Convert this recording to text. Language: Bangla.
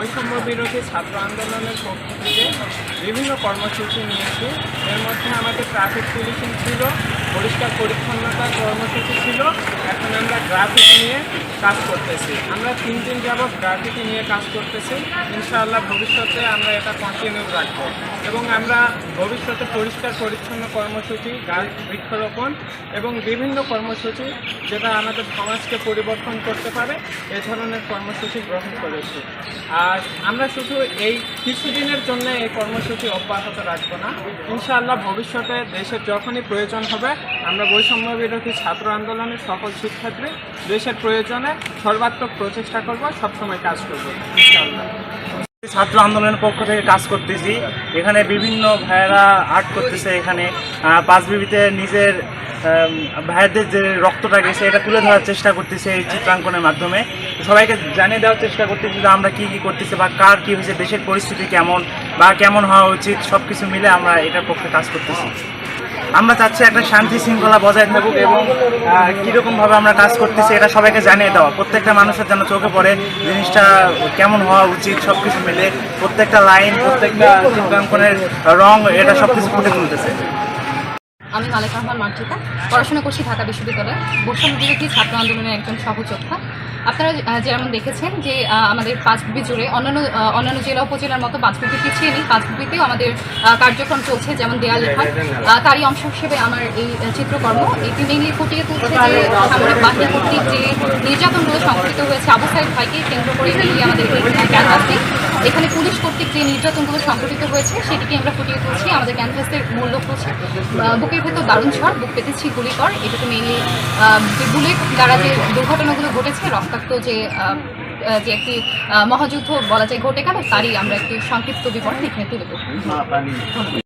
বৈষম্য বিরোধী ছাত্র আন্দোলনের পক্ষ বিভিন্ন কর্মসূচি নিয়েছি। এর মধ্যে আমাদের ট্রাফিক পুলিশিং ছিল, পরিষ্কার পরিচ্ছন্নতার কর্মসূচি ছিল, এখন আমরা গ্রাফিটি নিয়ে কাজ করতেছি। আমরা তিন দিন যাবৎ গ্রাফিটি নিয়ে কাজ করতেছি। ইনশাআল্লাহ ভবিষ্যতে আমরা এটা কন্টিনিউ রাখব। এবং আমরা ভবিষ্যতে পরিষ্কার পরিচ্ছন্ন কর্মসূচি, গাছ বৃক্ষরোপণ এবং বিভিন্ন কর্মসূচি যেটা আমাদের সমাজকে পরিবর্তন করতে পারে, এ ধরনের কর্মসূচি গ্রহণ করেছি। আর আমরা শুধু এই কিছুদিনের জন্য এই কর্মসূচি অব্যাহত রাখব না। ইনশাআল্লাহ ভবিষ্যতে দেশের যখনই প্রয়োজন হবে, আমরা বৈষম্য বিরোধী ছাত্র আন্দোলনের সকল শিক্ষার্থী দেশের প্রয়োজনে সর্বাত্মক প্রচেষ্টা করব সবসময় কাজ করব ছাত্র আন্দোলনের পক্ষ থেকে কাজ করতেছি। এখানে বিভিন্ন ভাইয়েরা আর্ট করতেছে এখানে। পাঁচ বিবিতে নিজের আম, ভাইয়েদের যে রক্তটা গেছে এটা তুলে ধরার চেষ্টা করতেছে এই চিত্রাঙ্কনের মাধ্যমে। সবাইকে জানিয়ে দেওয়ার চেষ্টা করতেছি যে আমরা কি কি করতেছি বা কার কী হয়েছে দেশের পরিস্থিতি কেমন বা কেমন হওয়া উচিত সব কিছু মিলে আমরা এটার পক্ষে কাজ করতেছি। আমরা চাচ্ছি একটা শান্তি শৃঙ্খলা বজায় থাকুক এবং কীরকমভাবে আমরা কাজ করতেছি এটা সবাইকে জানিয়ে দেওয়া। প্রত্যেকটা মানুষের যেন চোখে পড়ে, জিনিসটা কেমন হওয়া উচিত সব কিছু মিলে, প্রত্যেকটা লাইন প্রত্যেকটা চিত্রাঙ্কনের রং, এটা সব কিছু ফুটে তুলতেছে। আমি মালেক রহমান মার্জিতা পড়াশোনা করছি ঢাকা বিশ্ববিদ্যালয়ে। বৈষম্য বিরোধী ছাত্র আন্দোলনের একজন সহযোদ্ধা। আপনারা যেমন দেখেছেন যে আমাদের পাঁচবিবি জুড়ে অন্যান্য অন্যান্য জেলা উপজেলার মতো পাঁচবিবি পিছিয়ে নেই। পাঁচবিবিতেও আমাদের কার্যক্রম চলছে যেমন দেয়াল আহ, তারই অংশ হিসেবে আমার এই চিত্রকর্ম। এটি মেনলি ফুটিয়ে তুলছে যে সামরিক বাহিনী কর্তৃক যে নির্যাতনগুলো সংঘটিত হয়েছে আবু সাইদ ভাইকে কেন্দ্র করে আমাদের ক্যানভাসটি এখানে পুলিশ কর্তৃক যে নির্যাতনগুলো সংঘটিত হয়েছে, সেটিকে আমরা ফুটিয়ে তুলছি। আমাদের ক্যানভাসের মূল্য হচ্ছে বুকের ভেতর দারুণ ঝড়, বুক পেতেছি গুলিকর। এটাকে মেনলি যে বুলেট দ্বারা যে দুর্ঘটনাগুলো ঘটেছে, রক্তাক্ত যে যে একটি মহাযুদ্ধ বলা যায় ঘটে গেল, তারই আমরা একটি সংক্ষিপ্ত বিবরণ এখানে তুলে ধরব।